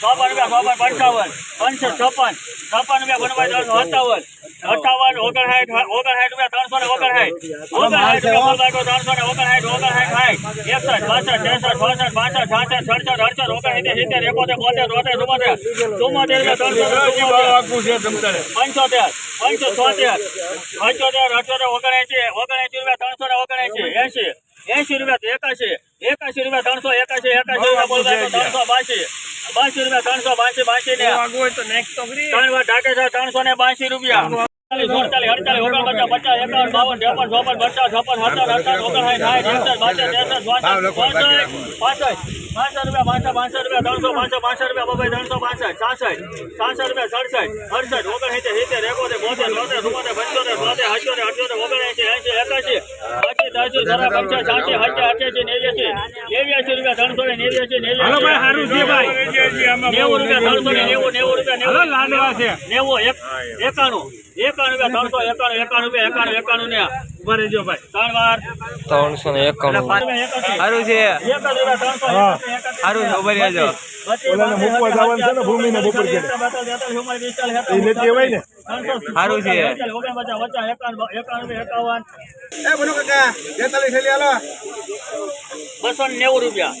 ચોપન રૂપિયા ચોપન પંચાવન. પંચો છપ્પન. છપ્પન રૂપિયા બનવાય ત્રણસો સત્તાવન. અઠાવન ઓગણસાઠ ઓગણસાઠ રૂપિયા ત્રણસો ને ઓગણસાઠ. ઓગણસાઠ રૂપિયા બોલ ત્રણસો ને ઓગણસાઠ ઓગણસાઠ સાઠ એકસઠ બાસઠ ત્રેસઠ ચોસઠ પાંસઠ સાસઠ સડસઠ અડસઠ ઓગણસિત્તેર સિત્તેર એકોતેર બોતેર તોતેર ચુમ્મોતેર ચુમ્મોતેર રૂપિયા ત્રણસો પંચોતેર રાજી ચુમ્મોતેર. ભાવ આપવું છે તમતારે પંચોતેર પંચોતેર પંચોતેર અઠોતેર ઓગણએંસી ઓગણએંસી રૂપિયા ત્રણસો ને ઓગણએંસી એંસી. એંસી રૂપિયા એકાશી એકાશી રૂપિયા ત્રણસો એકાશી એકાશી રૂપિયા બોલતા ત્રણસો બાસી. બાસી રૂપિયા ત્રણસો બાસી બાસી ને. ત્રણ વાર ઢાકે ત્રણસો ને બાસી રૂપિયા. નેવું રૂપિયા ત્રણસો ને નેવું નેવું રૂપિયા નેવું છે એક એકાણું ત્રણસો એકાણું એકાણું રૂપિયા એકાણું એકાણું ને. ઊભા રહેજો ભાઈ. ત્રણ વાર. ત્રણસો ને એકાણું. સારું છે. સારું છે ઊભા રહેજો. ઓલાને મૂકવા જવાનું છે ને ભૂમિને બપોર ઘેરે. એ નથી એવાય ને? સારું છે. બસો નેવું રૂપિયા.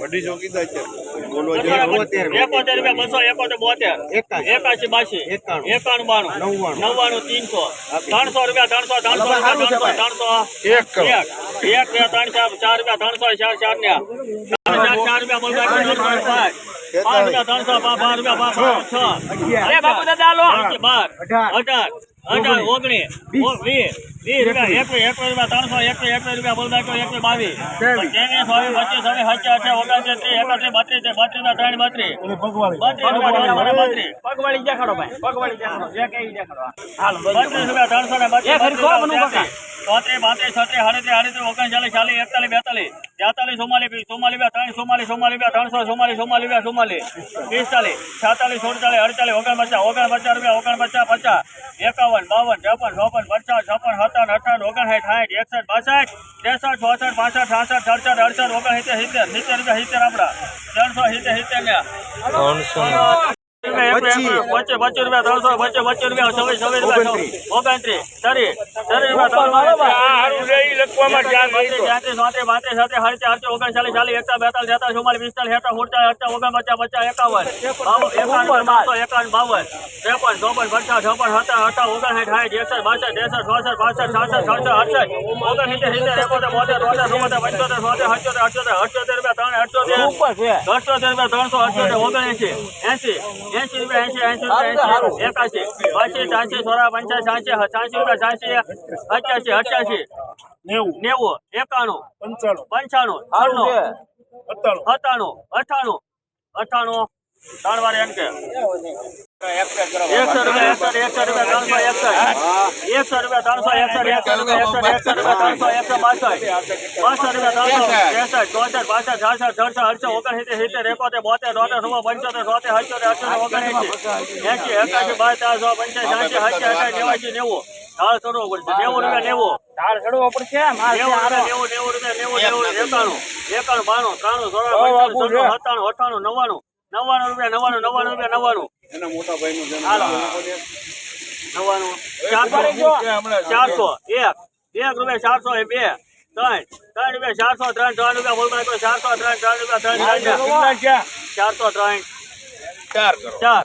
વડી ચોકીદાર છે. એકોતેર રૂપિયા બસો એકોતેર બોતેર. એકાશી. બાસી. એકાણું. બાણું. નવ્વાણું. ત્રણસો. ત્રણસો રૂપિયા ત્રણસો ત્રણસો રૂપિયા ત્રણસો એક. એક. એક બે ત્રણ ચાર ચાર રૂપિયા ત્રણસો ચાર ચાર ને. ચાર ચાર ચાર રૂપિયા બોલ પાંચ રૂપિયા ત્રણસો પાંચ રૂપિયા પાંચ પાંચ છ. અરે બાપુ દાદા લો બાર. અઢાર. અઢાર. ઓગણીસ. વીસ. વીસ. રૂપિયા. એકવીસ. એકવીસ રૂપિયા ત્રણસો એકવીસ એકવીસ રૂપિયા બોલ બાકી એકવીસ બાવીસ. ત્રેવીસ પચીસ છવ્વીસ સત્યા અઠ્યા ઓગણત્રીસ ત્રીસ એકત્રીસ બત્રીસ બત્રીસ રૂપિયા ત્રણ બત્રીસ. બત્રીસ રૂપિયા ત્રણસો ને પગવાળી દેખાડો ભાઈ. પગવાળી દેખાડો. જે કઈ દેખાડો. હાલો બત્રીસ રૂપિયા ત્રણસો ને બત્રીસ બત્રીસ ચોત્રીસ પાંત્રીસ છત્રીસ સાડત્રીસ, આડત્રીસ, ઓગણચાલીસ, ચાલીસ, એકતાલીસ, બેતાલીસ તેતાલીસ ચુમ્માલીસ ચુમ્માલીસ, બે ત્રણ ચુમ્માલીસ ચુમ્માલીસ, બે, ત્રણસો, ચુમ્માલીસ ચુમ્માલીસ, બે, ચુમ્માલીસ, પિસ્તાલીસ, છાતાલીસ, સુડતાલીસ, અડતાલીસ, ઓગણપચાસ ઓગણપચાસ રૂપિયા, ઓગણપચાસ, પચાસ, એકાવન, બાવન ત્રેપન ચોપન પચાસ છપ્પન, સત્તાવન અઠાવન ઓગણસાઠ, સાઠ, એકસઠ, બાસઠ, ત્રેસઠ, ચોસઠ, પાસઠ, છાસઠ, સડસઠ, અડસઠ ઓગણ સિત્તેર સિત્તેર રૂપિયા સિત્તેર આપણા. ત્રણસો સિત્તેર સિત્તેર પચીસ પચીસ રૂપિયા ત્રણસો પચીસ પચીસ રૂપિયા છવ્વીસ છવ્વીસ રૂપિયા ઓગણત્રીસ ત્રીસ ત્રીસ રૂપિયા હારું છે ઈ લખવામાં ધ્યાન નહીં તો. ઓગણચાલીસ ચાલીસ એકતા બેતાલીસ તેતાલીસ ચુમ્માલીસ પિસ્તાલીસ હેઠા સુડતાલીસ અડતા ઓગણપચાસ પચાસ એકાવન એકાવન એકાવન બાવન ત્રેપન ચોપન પચાસ છપ્પન સત્તા અઠા ઓગણસાઠ સાઠ એકસઠ બાસઠ ત્રેસઠ ચોસઠ પાસઠ છાસઠ સડસઠ અડસઠ ઓગણસિત્તેર સિત્તેર એકોતેર બોતેર તોતેર ચુમ્મોતેર પંચોતેર છોતેર અઠ્યોતેર અઠ્યોતેર અઠ્યોતેર રૂપિયા ત્રણ અઠ્યોતેર અઠ્યોતેર રૂપિયા ત્રણસો અઠ્યોતેર ઓગણએંસી એંસી એંસી રૂપિયા એંસી એંસી રૂપિયા એંસી એકાશી બાસી ત્યાંસી સોળા પંચાસી છ્યાસી છ્યાસી રૂપિયા છ્યાસી અઠ્યાસી અઠ્યાસી નેવું. નેવું. એકાણું. પંચાણું. પંચાણું. છન્નું સત્તાણું. સત્તાણું. અઠાણું. અઠાણું. ત્રણ વાર એમ કે. એકસો રૂપિયા એકસો રૂપિયા ત્રણસો એકસઠ. એકસો રૂપિયા ત્રણસો એકસઠ એકસો રૂપિયા એકસો એકસો રૂપિયા ત્રણસો એકસો બાસઠ. પાંચસો રૂપિયા ત્રણસો ત્રેસઠ ચોસઠ પાસઠ છાસઠ સડસઠ અડસઠ ઓગણસિત્તેર સિત્તેર એકોતેર બોતેર તોતેર સોળ પંચોતેર તોતેર અઠ્યોતેર અઠ્યોતેર ઓગણએંસી એંસી એકાસી બાર ચારસો પંચાસી સત્યા અઠાસી નેવાસી નેવું. ઢાળ ચડવો પડશે. નેવું રૂપિયા નેવું. નેવું રૂપિયા નેવું નેવું રૂપિયા નેવું નેવું એકાણું. એકાણું બાણું ત્રાણું પંચાણું સત્તાણું અઠાણું નવ્વાણું. નવ્વાણું રૂપિયા નવ્વાણું નવ્વાણું રૂપિયા નવ્વાણું. હાલો. નવ્વાણું. ચારસો. ચારસો. એક. એક રૂપિયા ચારસો એ બે. ત્રણ. ત્રણ રૂપિયા ચારસો ત્રણ ત્રણ રૂપિયા બોલવા તો ચારસો ત્રણ ત્રણ રૂપિયા ત્રણ ત્રણ ચાર. ચારસો ત્રણ. ચાર ચાર.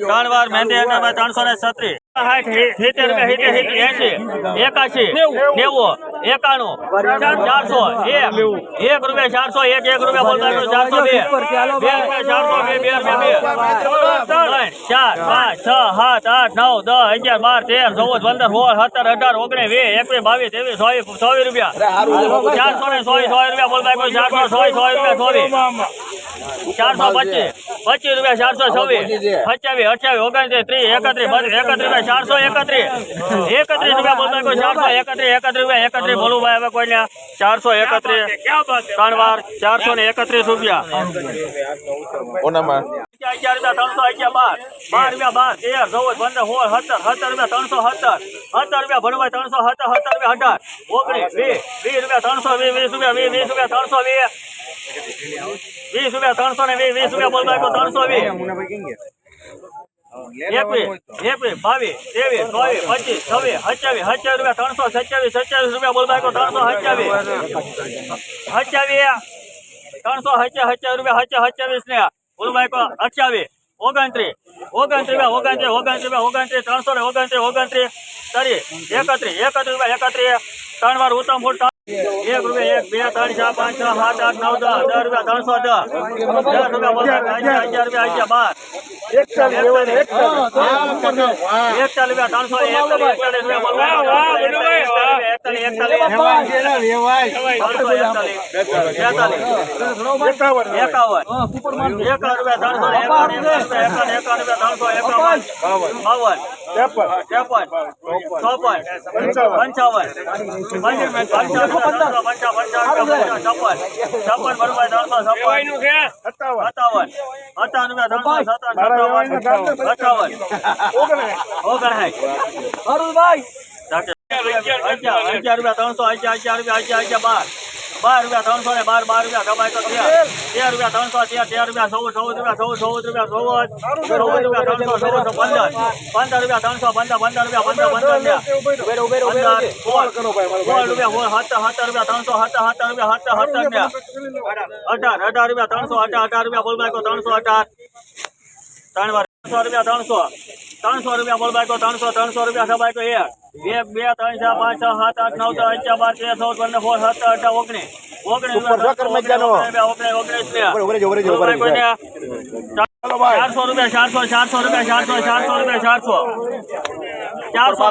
ત્રણ વાર મહેંદી ત્રણસો ને છત્રીસ. સાઠ સિત્તેર રૂપિયા સિત્તેર સિત્તેર એસી એકાશી નેવું. એકાણું ચારસો એક એક રૂપિયા ચારસો એક એક રૂપિયા બોલતા ચારસો બે. બે રૂપિયા ચારસો બે બે રૂપિયા બે. ત્રણ ચાર પાંચ છ સાત આઠ નવ દસ અગિયાર બાર તેર ચૌદ પંદર સોળ સત્તર અઢાર ઓગણીસ વીસ એકવીસ બાવીસ ત્રેવીસ સો ચોવીસ રૂપિયા. ચારસો ને સો સો રૂપિયા બોલતા ચારસો સો સો રૂપિયા ચોવીસ. ચારસો પચીસ. પચીસ રૂપિયા ચારસો છવ્વીસ. સત્યાવીસ અઠ્યાવીસ ઓગણત્રીસ ત્રીસ એકત્રીસ બત્રીસ એકત્રીસ રૂપિયા ચારસો એકત્રીસ. એકત્રીસ રૂપિયા બોલતા કોઈ ચારસો એકત્રીસ એકત્રીસ રૂપિયા એકત્રીસ બોલું ભાઈ હવે કોઈને ચારસો એકત્રીસ ત્રણ વાર ચારસો ને એકત્રીસ રૂપિયા. અગિયાર રૂપિયા ત્રણસો અગિયાર બાર. બાર રૂપિયા બાર. તેર ચૌદ પંદર સોળ સત્તર સત્તર રૂપિયા ત્રણસો સત્તર. સત્તર રૂપિયા ભણવાય ત્રણસો સત્તર સત્તર રૂપિયા અઢાર. ઓગણીસ વીસ વીસ રૂપિયા ત્રણસો વીસ વીસ રૂપિયા વીસ વીસ રૂપિયા ત્રણસો વીસ. વીસ રૂપિયા ત્રણસો ને વીસ વીસ રૂપિયા બોલતા ત્રણસો વીસ એકવીસ એકવીસ બાવીસ ત્રેવીસ ચોવીસ પચીસ છવ્વીસ સત્યાવીસ સત્યાવીસ રૂપિયા ત્રણસો સત્યાવીસ સત્યાવીસ રૂપિયા બોલતા ત્રણસો સત્યાવીસ સત્યાવીસ ત્રણસો સત્યા સત્યાવીસ રૂપિયા સત્યા સત્યાવીસ ને બોલભાઈ કો અઠ્યાવીસ ઓગણત્રીસ ઓગણત્રીસ રૂપિયા ઓગણત્રીસ ઓગણત્રીસ રૂપિયા ઓગણત્રીસ ત્રણસો ને ઓગણત્રીસ ઓગણત્રીસ ત્રીસ એકત્રીસ એકત્રીસ રૂપિયા એકત્રીસ ત્રણ વાર ઉત્તમ ફૂટ એક રૂપિયા એક બે ત્રણ ચાર પાંચ છ સાત આઠ નવ દસ દસ રૂપિયા ત્રણસો દસ. દસ રૂપિયા બોલતા અગિયાર રૂપિયા અગિયાર બાર. એકતાલીસ રૂપિયા ત્રણસો એક એકતાલીસ રૂપિયા સત્તાવન. સત્તાવન. સત્તાવન અઠાવન ઓગણસાઠ અગિયાર અગિયાર રૂપિયા ત્રણસો અગિયાર અગિયાર. રૂપિયા અગિયાર અગિયાર બાર. બાર રૂપિયા ત્રણસો ને બાર બાર રૂપિયા દબાઈ તો તેર તેર રૂપિયા ત્રણસો તેર તેર રૂપિયા ચૌદ ચૌદ રૂપિયા ચૌદ ચૌદ રૂપિયા ચૌદ. ચૌદ રૂપિયા ત્રણસો ચૌદ પંદર. પંદર રૂપિયા ત્રણસો પંદર પંદર રૂપિયા પંદર પંદર પંદર સોળ. સોળ રૂપિયા સોળ સત્તર સત્તર રૂપિયા ત્રણસો સત્તર સત્તર રૂપિયા સત્તર સત્તર ને અઢાર અઢાર રૂપિયા ત્રણસો અઢાર અઢાર રૂપિયા બોલ ત્રણસો અઢાર. ત્રણ વાર ત્રણસો રૂપિયા ત્રણસો. ત્રણસો રૂપિયા બોલ બાઈકો ત્રણસો ત્રણસો રૂપિયા સબાઈકો એક એક બે ત્રણ ચાર પાંચ છ સાત આઠ નવ દસ અગિયાર બાર તેર ચૌદ પંદર સોળ સત્તર અઢાર ઓગણીસ ઓગણીસ રૂપિયા ઓગણીસ ઓગણીસ ને ચારસો રૂપિયા ચારસો ચારસો રૂપિયા ચારસો ચારસો રૂપિયા ચારસો. ચારસો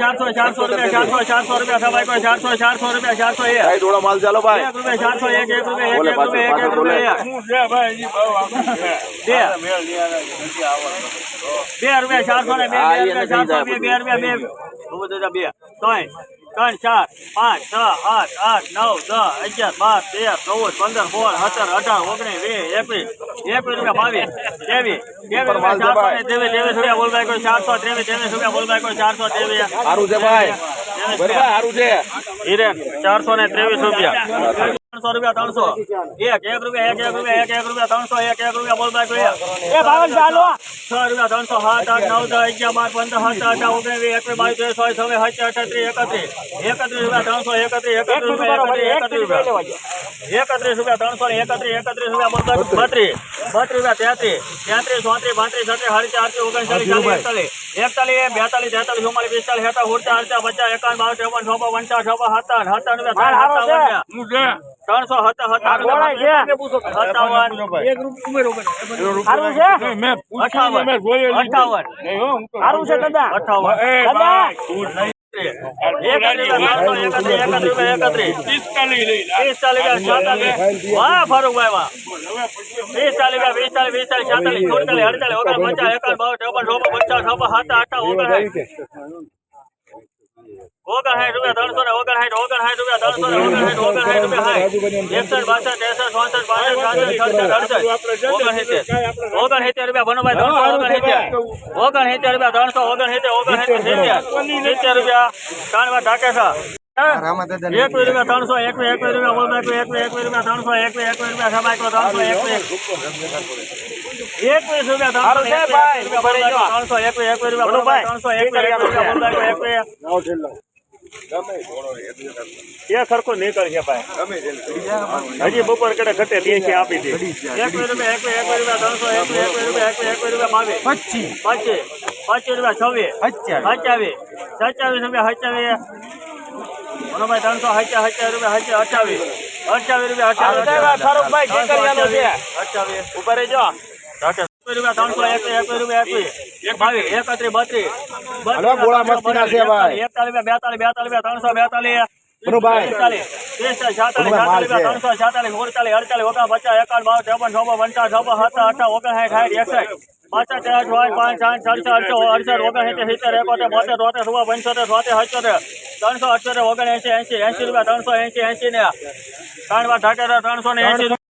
ચારસો ચારસો રૂપિયા ચારસો ચારસો રૂપિયા સબાઈકો ચારસો ચારસો રૂપિયા ચારસો એક એક રૂપિયા ચારસો એક એક રૂપિયા એક એક રૂપિયા એક એક રૂપિયા. એક બે. બે રૂપિયા ચારસો ને બે બે રૂપિયા ચારસો બે બે રૂપિયા બે. ઊભો થઈ જા, બે. ત્રણ ત્રણ ચાર પાંચ છ આઠ આઠ નવ દસ અગિયાર બાર તેર ચૌદ પંદર સોળ સત્તર અઢાર ઓગણીસ વીસ એકવીસ એકવીસ રૂપિયા બાવીસ ત્રેવીસ ત્રેવીસ રૂપિયા ચારસો ને ત્રેવીસ ત્રેવીસ રૂપિયા બોલભાઈ કોઈ ચારસો ત્રેવીસ ત્રેવીસ રૂપિયા બોલભાઈ કોઈ ચારસો ત્રેવીસ. હિરેન ચારસો ને ત્રેવીસ રૂપિયા. ત્રણસો રૂપિયા ત્રણસો. એક એક રૂપિયા એક એક રૂપિયા એક એક રૂપિયા ત્રણસો એક એક રૂપિયા બોલભાઈ કોઈ છ રૂપિયા ત્રણસો સાત આઠ નવ દસ અગિયાર બાર પંદર સત્તર અઢાર ઓગણીસ વીસ એકવીસ બાવીસ ત્રેવીસ ચોવીસ છવ્વીસ સત્તર અઠત્રીસ એકત્રીસ. એકત્રીસ રૂપિયા ત્રણસો એકત્રીસ એકત્રીસ રૂપિયા એકત્રીસ રૂપિયા એકત્રીસ રૂપિયા. ત્રણસો ને એકત્રીસ એકત્રીસ રૂપિયા બોલતા બત્રીસ. બત્રીસ તેત્રીસ. તેત્રીસ ચોત્રીસ પાંત્રીસ છત્રીસ સાડત્રીસ આડત્રીસ ઓગણચાલીસ ચાલીસ એકતાલીસ. એકતાલીસ બેતાલીસ તેતાલીસ ચુમ્માલીસ પિસ્તાલીસ સત્તર ઉડતા અડતા પચાસ એકાવન બાવન ત્રેપન છપ્પન પંચાવન રૂપિયા ત્રણસો સત્તર હતા અઠાવન અઠાવન. અઠાવન. સુડતાલીસ અડતાલીસ ઓગણ પચાસ એકાવન બાવન ચોપન ચોપન પચાસ છપ્પન સાત આઠ ઓગણ ઓગણસાઠ રૂપિયા ત્રણસો ને ઓગણસાઠ ઓગણસાઠ રૂપિયા ત્રણસો ને ઓગણસાઠ ઓગણસાઠ રૂપિયા સાઠ એકસઠ બાસઠ ત્રેસઠ ચોસઠ પાસઠ સાસઠ સડસઠ અડસઠ ઓગણસિત્તેર ઓગણસિત્તેર રૂપિયા ભણભાઈ ત્રણસો ઓગણસિત્તેર ઓગણસિત્તેર રૂપિયા ત્રણસો ઓગણસિત્તેર ઓગણસિત્તર સિત્તેર સિત્તેર રૂપિયા ત્રણ વાર ઢાકેસા એકવીસ રૂપિયા ત્રણસો એકવીસ એકવીસ રૂપિયા બોલ એકવીસ એકવીસ એકવીસ રૂપિયા ત્રણસો એકવીસ એકવીસ રૂપિયા સબાઈકો ત્રણસો એકવીસ એકવીસ રૂપિયા ત્રણસો ત્રણસો એકવીસ એકવીસ રૂપિયા ત્રણસો એકવીસ રૂપિયા બોલ એકવીસ એ સરખો નીકળ છે ભાઈ હજી બપોર કડે ઘટે બે આપી દે એક રૂપિયા એકવીસ રૂપિયા ત્રણસો એકવીસ રૂપિયા એકવીસ એકવીસ રૂપિયા બાવીસ પચીસ પચીસ પચીસ રૂપિયા છવ્વીસ સત્યાવીસ સત્યાવીસ રૂપિયા સત્યાવીસ મનોભાઈ ત્રણસો સત્યા સત્યાવીસ રૂપિયા સત્યા અઠાવીસ અઠાવીસ રૂપિયા અઠાવીસ અઠાવીસ ઉપર રહેજો રૂપિયા ત્રણસો એકવીસ રૂપિયા એકવીસ એકત્રીસ બત્રીસ. ભાઈ. એકતાલીસ બેતાલીસ બેતાલીસ ત્રણસો બેતાલીસ. છે. ત્રણસો, છાતાલીસ, ઓગણ એસી અઠ્યોતેર એંસી એંસી રૂપિયા ત્રણસો એસી એસી ને. ત્રણ વાર ત્રણસો ને એંસી